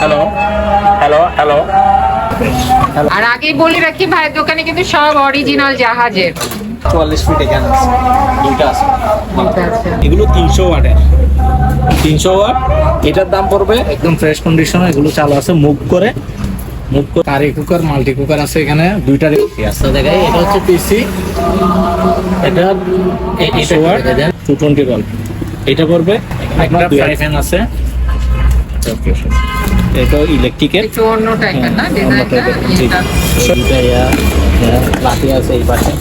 Hello hello hello hello আর আগেই বলে রাখি ভাইয়ের দোকানে কিন্তু সব অরিজিনাল জাহাজের। চুয়াল্লিশ ফিট এখানে আছে। দুইটা আছে। এগুলো তিনশো ওয়াটের। তিনশো ওয়াট এটার দাম পড়বে? একদম ফ্রেশ কন্ডিশন এগুলো চালু আছে মুভ করে। মুভ করে কারি কুকার মাল্টি কুকার আছে এখানে দুইটা আছে দেখাই এটা হচ্ছে পিসি এটা এইশো ওয়াট টু টোয়েন্টি ভোল্ট এটা পড়বে একটা ফ্রাই প্যান আছে। এটা ইলেকট্রিকের একটু অন্য টাইপের না ডিজাইনটা। এটা। ইয়া, ইয়া, লাঠি আছে এই পাশে।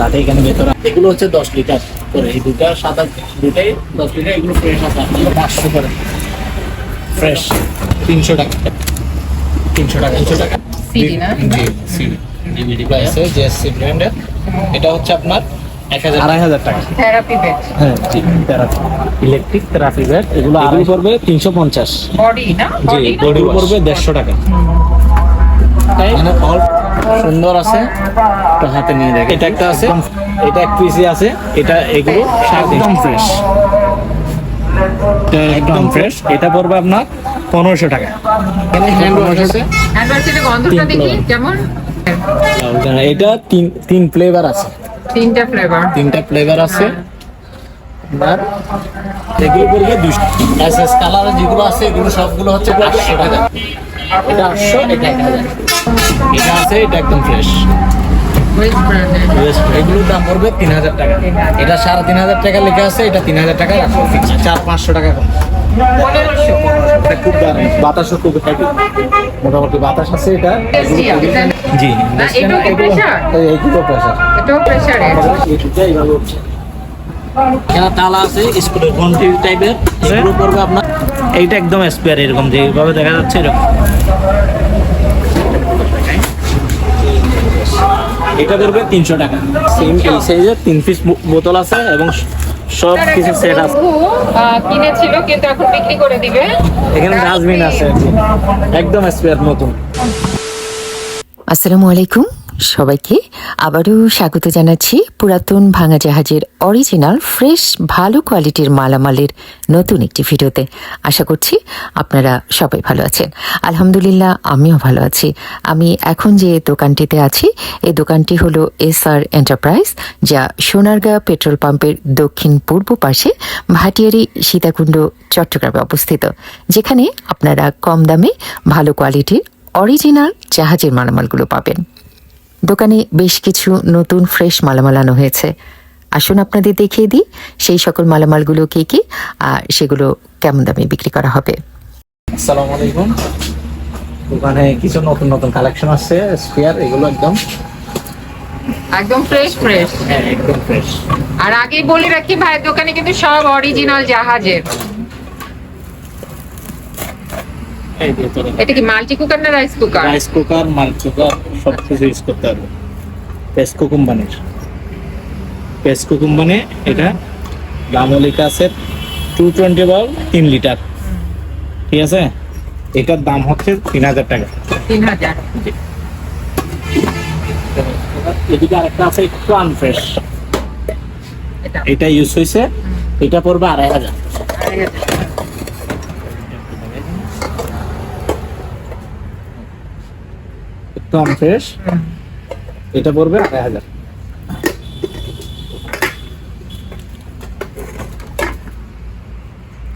লাঠি এখানে ভেতরে। এগুলো হচ্ছে দশ লিটার করে। এই দুটা সাদা দুটাই দশ লিটার এগুলো ফ্রেশ আছে। আপনার পাঁচশো করে। ফ্রেশ তিনশো টাকা। তিনশো টাকা। তিনশো টাকা। না? জি সিডি ডিভিডি আছে জেএসসি ব্র্যান্ডের এটা হচ্ছে আপনার আড়াই হাজার টাকা। থেরাপি বেড হ্যাঁ জি থেরাপি ইলেকট্রিক থেরাপি এগুলো আড়াই পড়বে তিনশো পঞ্চাশ। বডি না? জি বডি বডি পড়বে দেড়শো টাকা। ফল সুন্দর আছে। তো হাতে নিয়ে দেখে এটা একটা আছে। এটা এক পিসি আছে। এটা এগুলো একদম ফ্রেশ একদম ফ্রেশ এটা পড়বে আপনার পনেরোশো টাকা। এটা তিন তিন ফ্লেভার আছে। তিনটা ফ্লেভার তিনটা ফ্লেভার আছে। আপনার এগুলো পড়বে দুশো এস এস কালার যেগুলো আছে এগুলো সবগুলো হচ্ছে আটশো টাকা। এটা আটশো এটা এক হাজার। এটা আছে এটা একদম ফ্রেশ এগুলোর দাম পড়বে তিন হাজার টাকা। এটা সাড়ে তিন হাজার টাকা লেখা আছে এটা তিন হাজার টাকা রাখব চার পাঁচশো টাকা কম পনেরোশো। এটা খুব দাম বাতাসও খুব হেভি মোটামুটি বাতাস আছে এটা। জি? এটাও এখানে তালা আছে স্কুলের ঘন্টি টাইপের এগুলো পড়বে আপনার। এইটা একদম স্পেয়ার এরকম যেভাবে দেখা যাচ্ছে এরকম। এটা পড়বে তিনশো টাকা। সেম এই সাইজের তিন পিস বোতল আছে এবং সব কিছু সেট আছে। কিনেছিল কিন্তু এখন বিক্রি করে দিবে। এখানে ডাস্টবিন আছে একদম স্পেয়ার নতুন। আসসালামু আলাইকুম। সবাইকে আবারও স্বাগত জানাচ্ছি পুরাতন ভাঙা জাহাজের অরিজিনাল ফ্রেশ ভালো কোয়ালিটির মালামালের নতুন একটি ভিডিওতে। আশা করছি আপনারা সবাই ভালো আছেন। আলহামদুলিল্লাহ, আমিও ভালো আছি। আমি এখন যে দোকানটিতে আছি, এই দোকানটি হলো এস আর এন্টারপ্রাইজ যা সোনারগাঁ পেট্রোল পাম্পের দক্ষিণ পূর্ব পাশে ভাটিয়ারি সীতাকুণ্ড, চট্টগ্রামে অবস্থিত, যেখানে আপনারা কম দামে ভালো কোয়ালিটির অরিজিনাল জাহাজের মালামালগুলো পাবেন। দোকানে বেশ কিছু নতুন ফ্রেশ মালামাল আনা হয়েছে। আসুন আপনাদের দেখিয়ে দিই সেই সকল মালামালগুলো কি কি আর সেগুলো কেমন দামে বিক্রি করা হবে। আসসালামু আলাইকুম। দোকানে কিছু নতুন নতুন কালেকশন আছে স্পেয়ার এগুলো একদম একদম ফ্রেশ ফ্রেশ হ্যাঁ একদম ফ্রেশ আর আগেই বলে রাখি ভাইয়ের দোকানে কিন্তু সব অরিজিনাল জাহাজের। এটা কি মাল্টি কুকার না rice cooker rice cooker multi cooker সব কিছু ইউজ করতে পারবে পেসকো কোম্পানির পেসকো কোম্পানি এটা দামলিকা আছে টু টোয়েন্টি বল তিন লিটার। ঠিক আছে? এটার দাম হচ্ছে তিন হাজার টাকা। তিন হাজার। এদিকে আরেকটা আছে একটু আনফ্রেশ এটা। এটা ইউজ হয়েছে এটা পড়বে আড়াই হাজার। আড়াই হাজার। একটু আনফ্রেশ হুম। এটা পড়বে আড়াই হাজার।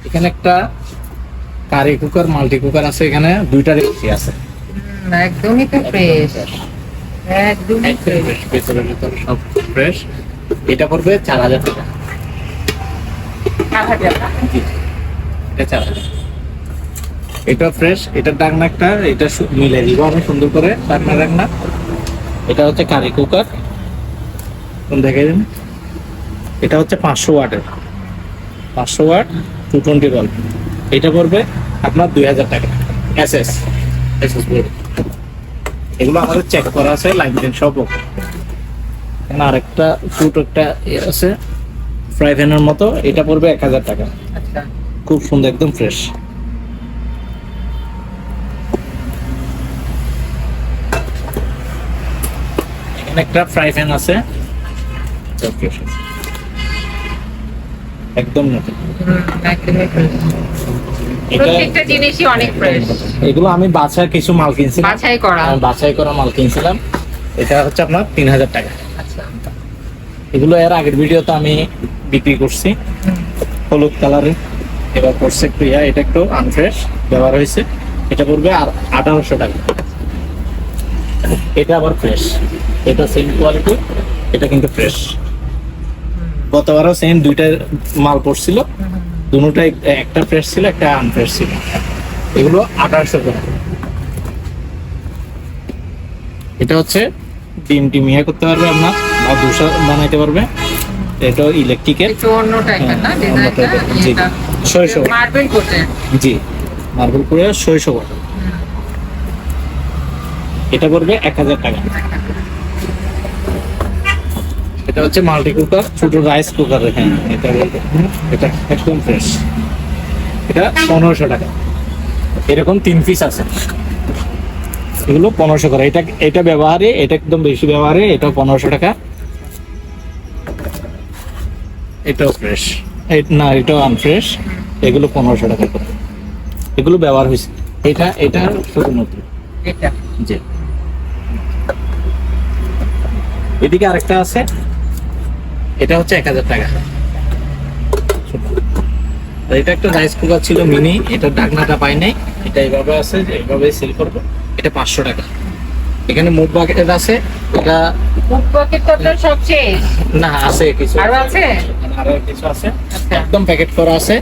এখানে একটা কারি কুকার মাল্টি কুকার আছে এখানে দুইটা রেসিপি আছে। একদমই তো ফ্রেশ একদমই ফ্রেশ ভেতরে ভেতরে সব ফ্রেশ এটা পড়বে চার হাজার টাকা। চার হাজার এটা চার হাজার। এটা ফ্রেশ এটার ডাকনা একটা এটা মিলে দিব আমি সুন্দর করে ডাকনা ডাকনা। এটা হচ্ছে কারি কুকার কোন দেখে দিন। এটা হচ্ছে পাঁচশো ওয়াটের। পাঁচশো ওয়াট টু টোয়েন্টি ভোল্ট এটা পড়বে আপনার দুই হাজার টাকা। এস এস এস এস এগুলো আমাদের চেক করা আছে লাইন দেন সব এখানে আরেকটা ছোট একটা ইয়ে আছে। ফ্রাই প্যানের মতো এটা পড়বে এক হাজার টাকা। আচ্ছা। খুব সুন্দর একদম ফ্রেশ একটা ফ্রাই প্যান আছে। একদম নতুন। হুম, একদমই ফ্রেশ এটা প্রত্যেকটা জিনিসই অনেক ফ্রেশ এগুলো আমি বাছাই কিছু মাল কিনছিলাম। বাছাই করা। বাছাই করা মাল কিনছিলাম। এটা হচ্ছে আপনার তিন হাজার টাকা। আচ্ছা। এগুলো এর আগের ভিডিওতে আমি বিক্রি করছি। হলুদ কালারের। এবার করছে একটু ইয়া এটা একটু আনফ্রেশ ব্যবহার হয়েছে। এটা পড়বে আর আঠারোশো টাকা। এটা আবার ফ্রেশ এটা সেম কোয়ালিটি এটা কিন্তু ফ্রেশ গতবারও সেম দুইটা মাল পড়ছিল। দুটোটাই একটা ফ্রেশ ছিল একটা আনফ্রেশ ছিল। এগুলো আঠারোশো টাকা এটা হচ্ছে ডিম টিম ইয়ে করতে পারবে আপনার বা দোসা বানাইতে পারবে। এটা ইলেকট্রিকের অন্য টাইপের না? হ্যাঁ, জি। শৈশব। মার্বেল কোটে জি। মার্বেল করে শৈশব এটা পড়বে এক হাজার টাকা। এটা হচ্ছে মাল্টি কুকার, ছোট রাইস কুকার হ্যাঁ এটা এটা একদম ফ্রেশ এটা পনেরোশো টাকা। এরকম তিন পিস আছে। এগুলো পনেরোশো করে। এটা এটা ব্যবহারে, এটা একদম বেশি ব্যবহারে এটা পনেরোশো টাকা। এটাও ফ্রেশ না, এটাও আনফ্রেশ এগুলো পনেরোশো টাকা করে। এগুলো ব্যবহার হয়েছে। এটা এটা শুধু নতুন। জি। এদিকে আরেকটা আছে। এটা হচ্ছে এক হাজার টাকা। এটা একটা রাইস কুকার ছিল মিনি এটা ডাকনাটা পাই নাই। এটা এইভাবে আছে এইভাবে সেল করব। এটা পাঁচশো টাকা। এখানে মুখ বাকেট আছে এটা ফুড পকেট তো আপনার সব শেষ। না আছে কিছু আরও আছে। আরও কিছু আছে। আচ্ছা। একদম প্যাকেট করা আছে।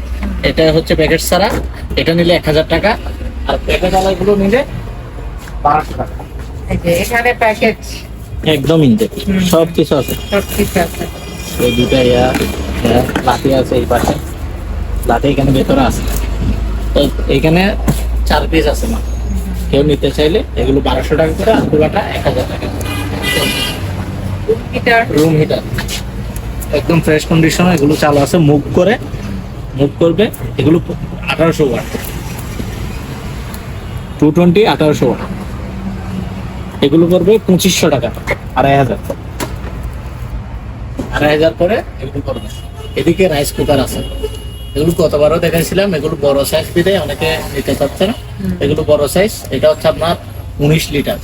এটা হচ্ছে প্যাকেট ছাড়া। এটা নিলে এক হাজার টাকা। আর প্যাকেট আলাগুলো নিলে বারোশো টাকা। এখানে প্যাকেট একদম ইনটেক হুম। সব কিছু আছে। সব কিছু আছে। এই দুটা ইয়া লাঠি আছে এই পাশে। লাঠি এখানে ভেতরে আছে। এই- এইখানে চার পিস আছে মা। কেউ নিতে চাইলে এগুলো বারোশো টাকা করে আর পুরাটা এক হাজার টাকা রুম হিটার একদম ফ্রেশ কন্ডিশন এগুলো চালু আছে। মুভ করে মুভ করবে এগুলো আঠারোশো ওয়াট। টু টোয়েন্টি আঠারোশো ওয়াট। এগুলো করবে পঁচিশশো টাকা আড়াই হাজার। আড়াই হাজার করে এগুলো করবে এদিকে রাইস কুকার আছে। এগুলো কতবারও দেখাইছিলাম এগুলো বড় সাইজ দিতে অনেকে নিতে চাচ্ছে না। এগুলো বড় সাইজ এটা হচ্ছে আপনার উনিশ লিটার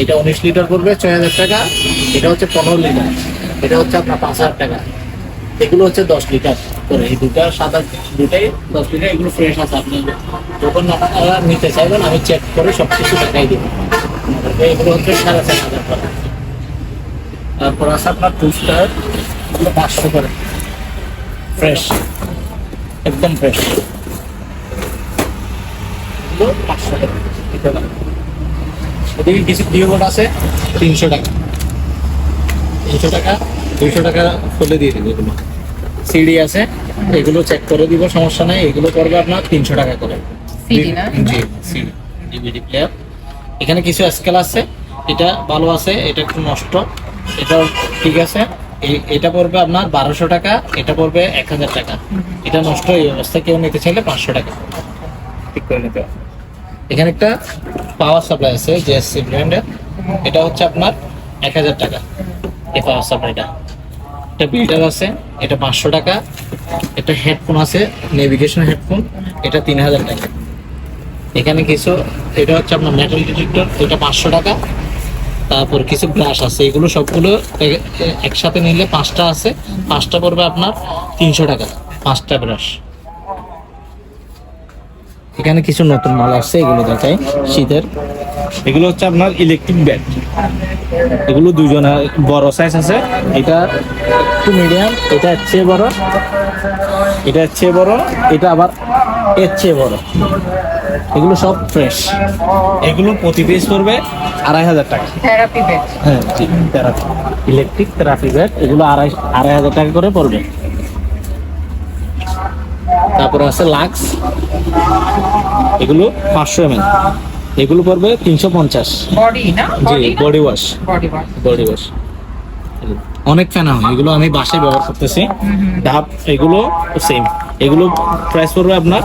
এটা উনিশ লিটার পড়বে ছয় হাজার টাকা এটা হচ্ছে পনেরো লিটার এটা হচ্ছে আপনার পাঁচ হাজার টাকা। এগুলো হচ্ছে দশ লিটার করে। এই দুটা আট দুটাই দশ লিটার এগুলো ফ্রেশ আছে আপনি যখন আপনারা নিতে চাইবেন আমি চেক করে সব কিছু দেখাই দিব। এগুলো হচ্ছে সাড়ে চার হাজার টাকা। তারপর আছে আপনার টু স্টার পাঁচশো করে। ফ্রেশ একদম ফ্রেশ এগুলো পাঁচশো টাকা। এদিকে কিছু ডিওবোর্ড আছে তিনশো টাকা। তিনশো টাকা দুইশো টাকা খুলে দিয়ে দিবে এগুলো সিডি আছে এগুলো চেক করে দিব সমস্যা নাই। এগুলো করবে আপনার তিনশো টাকা করে। জি সিডি ডিভিডি প্লেয়ার এখানে কিছু স্কেল আছে এটা ভালো আছে এটা একটু নষ্ট। এটাও ঠিক আছে। এটা পড়বে আপনার বারোশো টাকা, এটা পড়বে এক হাজার টাকা। এটা নষ্ট এই অবস্থায় কেউ নিতে চাইলে পাঁচশো টাকা। ঠিক করে নিতে হবে। এখানে একটা পাওয়ার সাপ্লাই আছে জিএসসি ব্র্যান্ডের এটা হচ্ছে আপনার এক হাজার টাকা, এই পাওয়ার সাপ্লাইটা এটা বিল্ডার আছে, এটা পাঁচশো টাকা। এটা হেডফোন আছে নেভিগেশন হেডফোন এটা তিন হাজার টাকা। এখানে কিছু, এটা হচ্ছে আপনার মেটাল ডিটেক্টর এটা পাঁচশো টাকা। তারপর কিছু ব্রাশ আছে, এগুলো সবগুলো একসাথে নিলে পাঁচটা আছে। পাঁচটা পড়বে আপনার তিনশো টাকা, পাঁচটা ব্রাশ। এখানে কিছু নতুন মাল আসছে, এগুলো দেখাই শীতের। এগুলো হচ্ছে আপনার ইলেকট্রিক ব্যাট এগুলো দুজনের, বড় সাইজ আছে। এটা একটু মিডিয়াম এটা হচ্ছে বড়। এটা হচ্ছে বড়, এটা আবার এর চেয়ে বড়। এগুলো সব ফ্রেশ এগুলো প্রতি পিস পড়বে আড়াই হাজার টাকা। থেরাপি বেড হ্যাঁ থেরাপি ইলেকট্রিক থেরাপি ব্যাট এগুলো আড়াই আড়াই হাজার টাকা করে পড়বে। তারপরে আছে লাক্স এগুলো পাঁচশো এম এগুলো পড়বে তিনশো পঞ্চাশ। বডি না? জি body wash body wash body wash অনেক ফ্যান হয় এগুলো আমি বাসায় ব্যবহার করতেছি। ডাব, এগুলো সেম এগুলো প্রাইস পড়বে আপনার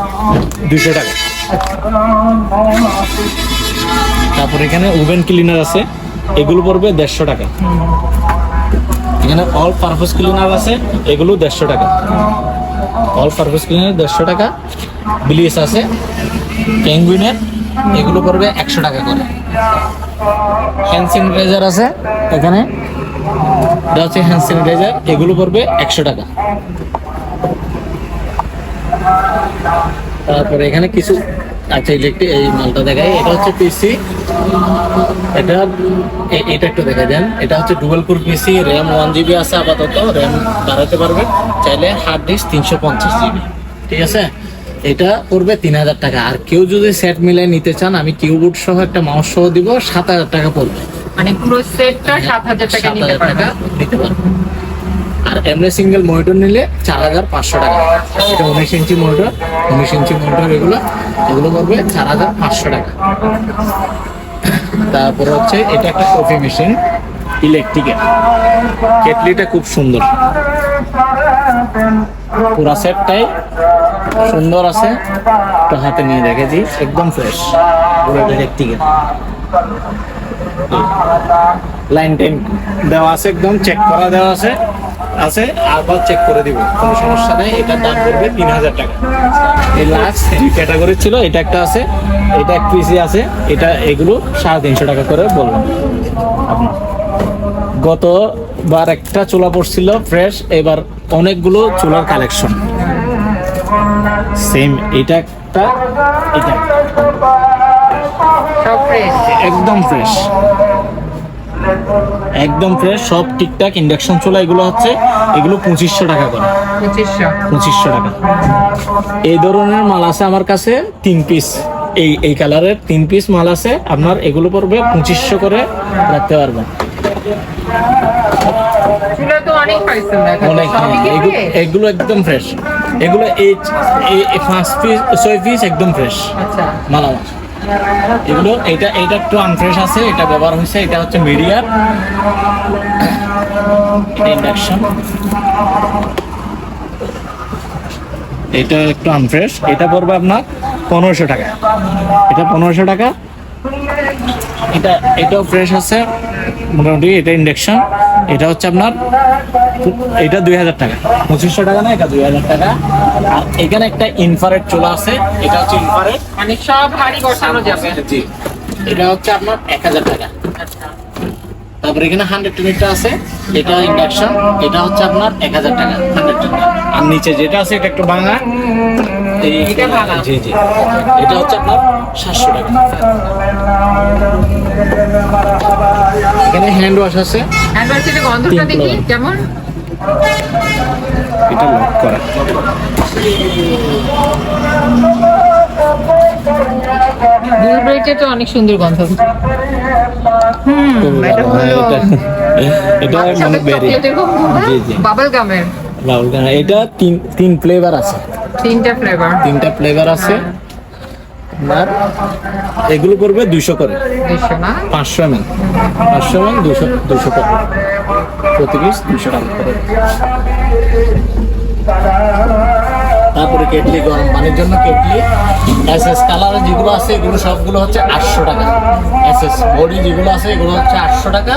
দুশো টাকা। তারপর এখানে ওভেন ক্লিনার আছে, এগুলো পড়বে দেড়শো টাকা। এখানে অল পারপাস ক্লিনার আছে, এগুলো দেড়শো টাকা। অল পারপাস ক্লিনার দেড়শো টাকা। ব্লিস আছে পেঙ্গুইনের এগুলো পড়বে একশো টাকা করে। হ্যান্ড স্যানিটাইজার আছে, এখানে এটা হচ্ছে হ্যান্ড স্যানিটাইজার এগুলো পড়বে একশো টাকা। তারপরে এখানে কিছু আচ্ছা ইলেকট্রিক এই মালটা দেখাই, এটা হচ্ছে পিসি এটা এটা একটু দেখা দেন। এটা হচ্ছে dual core PC RAM one GB আছে আপাতত র্যাম বাড়াতে পারবে চাইলে হার্ড ডিস্ক তিনশো পঞ্চাশ জিবি ঠিক আছে? এটা পড়বে তিন হাজার টাকা। আর কেউ যদি সেট মিলাই নিতে চান, আমি কিউবোর্ড সহ একটা মাউস সহ দিব, সাত হাজার টাকা পড়বে। মানে পুরো সেটটা সাত হাজার টাকা সাত নিতে হাজার পারবে। টাকা নিতে পারবে। আর এমনি সিঙ্গেল মনিটর নিলে চার হাজার পাঁচশো টাকা। এটা উনিশ ইঞ্চি মনিটর উনিশ ইঞ্চি মনিটর এগুলো এগুলো পড়বে চার হাজার পাঁচশো টাকা। তারপরে হচ্ছে এটা একটা কফি মেশিন ইলেকট্রিকের কেটলিটা খুব সুন্দর। পুরা সেটটাই সুন্দর আছে। তো হাতে নিয়ে দেখেছি একদম ফ্রেশ পুরো ইলেকট্রিকের লাইন টাইম দেওয়া আছে একদম চেক করা দেওয়া আছে আছে আবার চেক করে দিব, কোনো সমস্যা নেই এটার দাম পড়বে তিন হাজার টাকা। এই লাস্ট দুই ক্যাটাগরি ছিল, এটা একটা আছে, এটা এক পিসি আছে, এটা এগুলো সাড়ে তিনশো টাকা করে বললাম। আপনার গতবার একটা চুলা পড়ছিল ফ্রেশ এবার অনেকগুলো চুলার কালেকশন সেম এটা একটা, এটা। সব ফ্রেশ একদম ফ্রেশ একদম ফ্রেশ সব ঠিকঠাক ইন্ডাকশন চুলা এগুলো হচ্ছে এগুলো পঁচিশশো টাকা করে। পঁচিশশো। টাকা। এই ধরনের মাল আছে আমার কাছে তিন পিস এই এই কালারের তিন পিস মাল আছে আপনার এগুলো পড়বে পঁচিশশো করে রাখতে পারবেন। কি এগুলো একদম ফ্রেশ এগুলো এই পাঁচ পিস ছয় পিস একদম ফ্রেশ আচ্ছা। মালামাল। এগুলো, এটা এটা একটু আনফ্রেশ আছে, এটা ব্যবহার হয়েছে, এটা হচ্ছে মিডিয়ার ইন্ডাকশন এটা একটু আনফ্রেশ এটা পড়বে আপনার পনেরোশো টাকা। এটা পনেরোশো টাকা। এটা, এটাও ফ্রেশ আছে। মোটামুটি এটা ইন্ডাকশন এটা হচ্ছে আপনার এটা দুই হাজার টাকা। পঁচিশশো টাকা না এটা দুই হাজার টাকা। আর এখানে একটা ইনফারেট চলে আছে এটা হচ্ছে ইনফারেট মানে সব হাড়ি বসানো যাবে। জি এটা হচ্ছে আপনার এক হাজার টাকা। আচ্ছা তারপরে এখানে হান্ড্রেড ইউনিটটা আছে এটা ইন্ডাকশন এটা হচ্ছে আপনার এক হাজার টাকা হান্ড্রেড টাকা। আর নিচে যেটা আছে এটা একটু ভাঙা? জি জি। এটা হচ্ছে আপনার সাতশো টাকা। এখানে হ্যান্ড ওয়াশ আছে। হ্যান্ড ওয়াশের গন্ধটা দেখি কেমন? এটা লক করা। ব্লু তো অনেক সুন্দর গন্ধ। হুম এটা হলো মানে বেরি বাবল গামের। বাউল গানা। এটা তিন তিন ফ্লেভার আছে। তিনটা ফ্লেভার তিনটা ফ্লেভার আছে। আপনার এগুলো পড়বে দুইশো করে। পাঁচশো এম এল পাঁচশো এম এল দুশো দুশো করে। প্রতি পিস দুশো টাকা করে। কেটলি গরম পানির জন্য কেটলি এস এস কালার যেগুলো আছে, এগুলো সবগুলো হচ্ছে আটশো টাকা। এস এস বডি যেগুলো আছে, এগুলো হচ্ছে আটশো টাকা।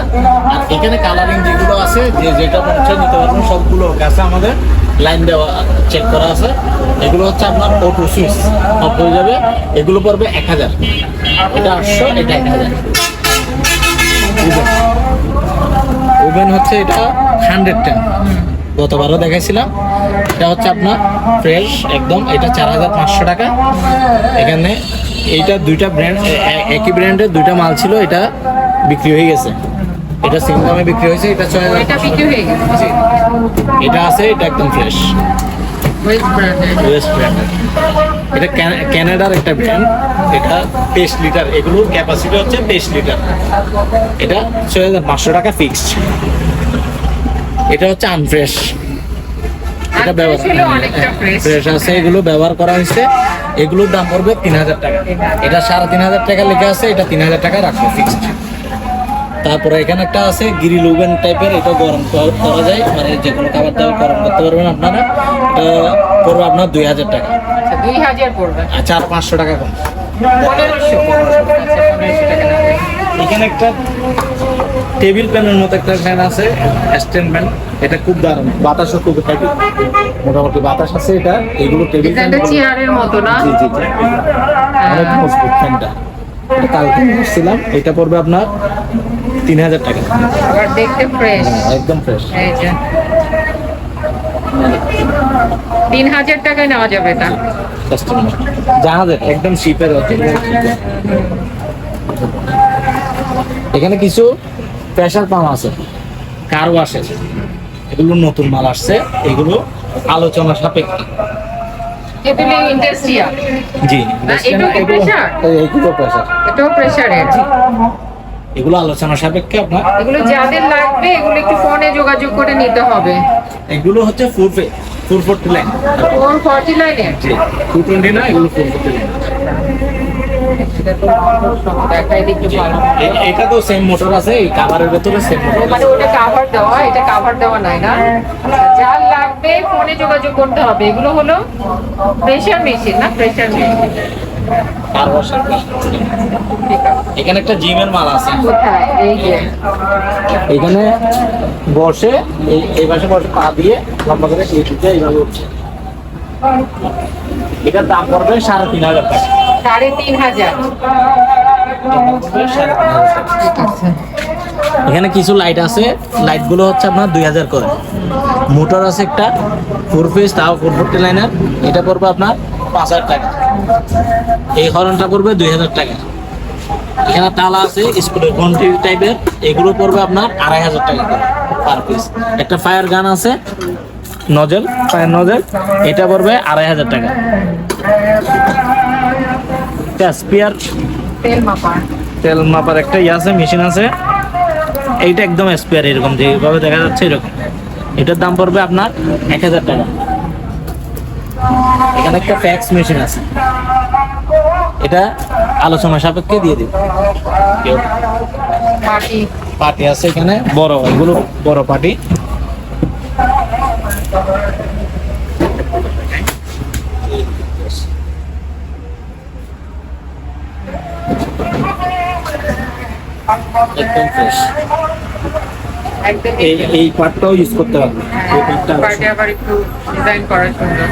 আর এখানে কালারিং যেগুলো আছে, যে যেটা হচ্ছে নিতে পারবেন, সবগুলো কাছে আমাদের লাইন দেওয়া চেক করা আছে। এগুলো হচ্ছে আপনার অটো সুইচ অফ হয়ে যাবে। এগুলো পড়বে এক হাজার। এটা আটশো, এটা এক হাজার। ওভেন হচ্ছে এটা হান্ড্রেড টেন গতবারও দেখাইছিলাম। এটা হচ্ছে আপনার ফ্রেশ একদম এটা চার হাজার পাঁচশো টাকা। এখানে এইটা দুইটা ব্র্যান্ড একই ব্র্যান্ডের দুইটা মাল ছিল এটা বিক্রি হয়ে গেছে। এটা সিম দামে বিক্রি হয়েছে এটা ছয় হাজার এটা বিক্রি হয়ে গেছে। এটা আছে এটা একদম ফ্রেশ এটা ক্যানাডার একটা ব্র্যান্ড এটা তেইশ লিটার এগুলোর ক্যাপাসিটি হচ্ছে তেইশ লিটার। এটা ছয় হাজার পাঁচশো টাকা ফিক্সড এটা হচ্ছে আনফ্রেশ এটা ব্যবহার ফ্রেশ ফ্রেশ আছে এগুলো ব্যবহার করা হয়েছে। এগুলোর দাম পড়বে তিন হাজার টাকা। এটা সাড়ে তিন হাজার টাকা লেখা আছে এটা তিন হাজার টাকা রাখব ফিক্সড তারপরে এখানে একটা আছে গিরি লুবেন টাইপের এটা গরম করা যায় মানে যে কোনো খাবার দাবার গরম করতে পারবেন আপনারা। এটা পড়বে আপনার দুই হাজার টাকা। আচ্ছা দুই হাজার পড়বে। আর চার পাঁচশো টাকা কম। আচ্ছা এখানে একটা টেবিল ফ্যানের মতো একটা ফ্যান আছে স্ট্যান্ড ফ্যান। এটা খুব দারুণ। বাতাসও খুব হেভি মোটামুটি বাতাস আছে এটা। এগুলো টেবিল ফ্যান চেয়ারের মতো না? জি জি অনেক মজবুত ফ্যানটা। কালকে নিয়েছিলাম এটা পড়বে আপনার তিন হাজার টাকা। দেখতে ফ্রেশ একদম ফ্রেশ তিন হাজার টাকায় নেওয়া যাবে এটা। জাহাজের একদম শিপের এখানে কিছু প্রেশার পাম্প আছে কার ওয়াশে এগুলো নতুন মাল আসছে এগুলো আলোচনা সাপেক্ষে। জি? এগুলো প্রেশার এটাও প্রেশারের এগুলো আলোচনা সাপেক্ষে আপনার। এগুলো যাদের লাগবে এগুলো একটু ফোনে যোগাযোগ করে নিতে হবে। এগুলো হচ্ছে four four forty line four forty লাইনের জি টু টোয়েন্টি না এগুলো ফোর ফোরটি লাইন এটা তো সেম মোটর আছে এই কাভারের ভেতরে সেম মোটর মানে ওটা কাভার দেওয়া এটা কাভার দেওয়া নাই না? যার লাগবে ফোনে যোগাযোগ করতে হবে। এগুলো হলো প্রেশার মেশিন না? প্রেশার মেশিন কার ওয়াশের এখানে একটা জিমের মাল আছে। এই এখানে বসে এই এই পাশে বসে পা দিয়ে লম্বা করে এই দিকে এইভাবে উঠছে। এটার দাম পড়বে সাড়ে তিন হাজার টাকা। সাড়ে তিন হাজার। এখানে কিছু লাইট আছে। লাইটগুলো হচ্ছে আপনার দুই হাজার করে। মোটর আছে একটা ফোর পিস তাও ফোর ফোরটি লাইনার এটা পড়বে আপনার পাঁচ হাজার টাকা। এই হরনটা পড়বে দুই হাজার টাকা। এখানে তালা আছে স্কুলের ঘন্টি টাইপের এগুলো পড়বে আপনার আড়াই হাজার টাকা করে পার পিস একটা ফায়ার গান আছে নজেল ফায়ার নজেল এটা পড়বে আড়াই হাজার টাকা। স্পিয়ার তেল মাপা তেল মাপার একটা ইয়ে আছে মেশিন আছে। এইটা একদম স্পেয়ার এরকম যেভাবে দেখা যাচ্ছে এরকম। এটার দাম পড়বে আপনার এক হাজার টাকা। এখানে একটা ফ্যাক্স মেশিন আছে। এটা আলোচনা সাপেক্ষে দিয়ে দিব। পার্টি আছে এখানে বড় এগুলো বড় পার্টি একদম ফ্রেশ এই এই পার্টটাও ইউজ করতে পারবে এই পার্টটা আবার একটু ডিজাইন করা সুন্দর।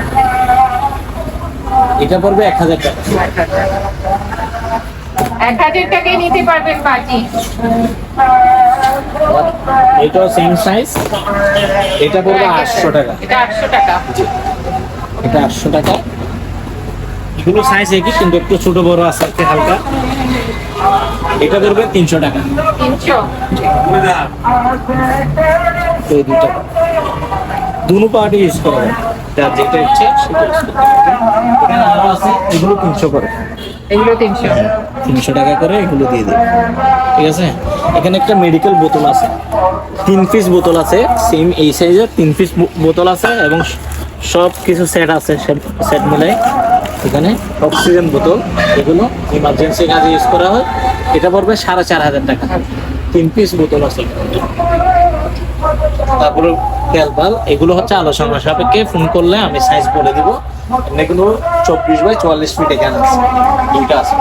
এটা পড়বে এক হাজার টাকা। এক হাজার। এক হাজার টাকায় নিতে পারবেন পাটি। এটাও সেম সাইজ এটা পড়বে আটশো টাকা। এটা আটশো টাকা। এটা আটশো টাকা। এগুলো সাইজ একই কিন্তু একটু ছোট বড় আছে একটু হালকা। এটা পড়বে তিনশো টাকা। এই দুটো দুনো পার্টি ইউজ করা যার যেটা ইচ্ছে সেটা use করতে এগুলো তিনশো করে। এগুলো তিনশো। তিনশো টাকা করে এগুলো দিয়ে দিই। ঠিক আছে? এখানে একটা মেডিকেল বোতল আছে। তিন পিস বোতল আছে সেম এই সাইজের তিন পিস বোতল আছে এবং সব কিছু সেট আছে সেট মিলাই। এখানে অক্সিজেন বোতল, এগুলো ইমার্জেন্সি কাজে ইউজ করা হয়। এটা পড়বে সাড়ে চার হাজার টাকা। তিন পিস বোতল আছে। তারপরে তেল পাল এগুলো হচ্ছে আলোচনা সাপেক্ষে। ফোন করলে আমি সাইজ বলে দিব। এগুলো চব্বিশ বাই চুয়াল্লিশ ফিট এখানে আছে। দুইটা আছে।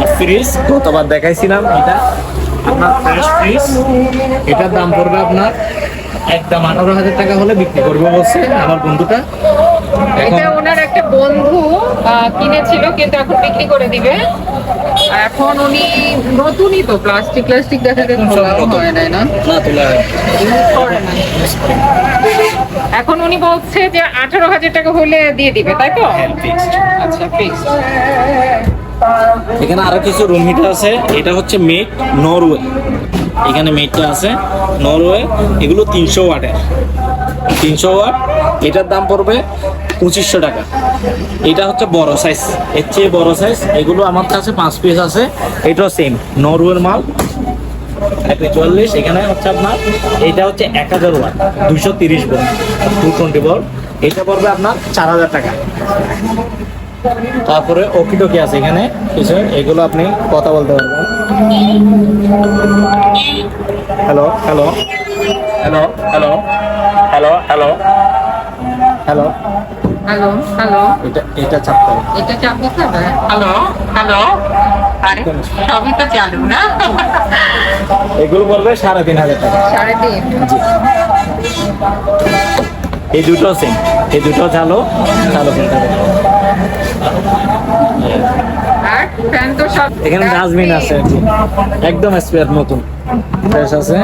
আর ফ্রিজ গতবার দেখাইছিলাম। এটা আপনার ফ্রেশ ফ্রিজ এটার দাম পড়বে আপনার একদম আঠারো হাজার টাকা হলে বিক্রি করব বলছে আমার বন্ধুটা। এটা ওনার একটা বন্ধু কিনেছিল কিন্তু এখন বিক্রি করে দিবে। এখন উনি নতুনই তো প্লাস্টিক প্লাস্টিক দেখা যায় খোলাও হয় নাই না। এখন উনি বলছে যে আঠারো হাজার টাকা হলে দিয়ে দিবে তাই তো? হ্যাঁ। আচ্ছা ফিক্স এখানে আরও কিছু রুম হিটার আছে। এটা হচ্ছে মেড নরওয়ে এখানে মেডটা আছে, নরওয়ে, এগুলো তিনশো ওয়াটের। তিনশো ওয়াট, এটার দাম পড়বে পঁচিশশো টাকা। এটা হচ্ছে বড় সাইজ এর চেয়ে বড় সাইজ এগুলো আমার কাছে পাঁচ পিস আছে, এটাও সেম নরওয়ের মাল। চুয়াল্লিশ, এখানে হচ্ছে আপনার, এটা হচ্ছে এক হাজার ওয়াট দুশো তিরিশ ভোল্ট টু টোয়েন্টি ভোল্ট এটা পড়বে আপনার চার হাজার টাকা। তারপরে ওকিটকি আছে এখানে। কিছু এগুলো আপনি কথা বলতে পারবেন। Hello hello hello hello hello hello hello hello hello এটা এটা চাপতে হবে। এটা চাপ দিতে হবে? হ্যালো হ্যালো আরে সবই তো চালু না? এগুলো পড়বে সাড়ে তিন হাজার টাকা। সাড়ে তিন। জি। এই দুটো সেম এই দুটো চালো চালো কিনতে এখানে ডাস্টবিন। আছে একদম স্পেয়ার নতুন। ফ্রেশ আছে।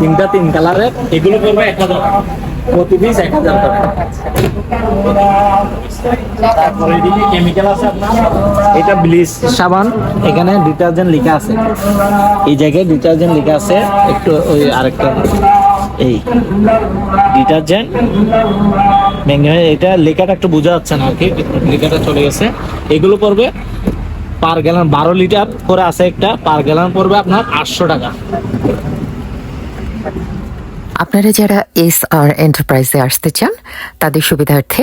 তিনটা তিন কালারের এগুলো পড়বে এক হাজার টাকা। প্রতি পিস এক হাজার টাকা। তারপরে এদিকে কেমিক্যাল আছে আপনার। এটা ব্লিচ সাবান। এখানে ডিটারজেন্ট লেখা আছে। এই জায়গায় ডিটারজেন্ট লেখা আছে। একটু ওই আরেকটা। এই ডিটারজেন্ট এটা লেখাটা একটু বোঝা যাচ্ছে না আর কি লেখাটা চলে গেছে। এগুলো পড়বে পার গ্যালন বারো লিটার করে আছে একটা, পার গ্যালন পড়বে আপনার আটশো টাকা। আপনারা যারা এস আর এন্টারপ্রাইজে আসতে চান, তাদের সুবিধার্থে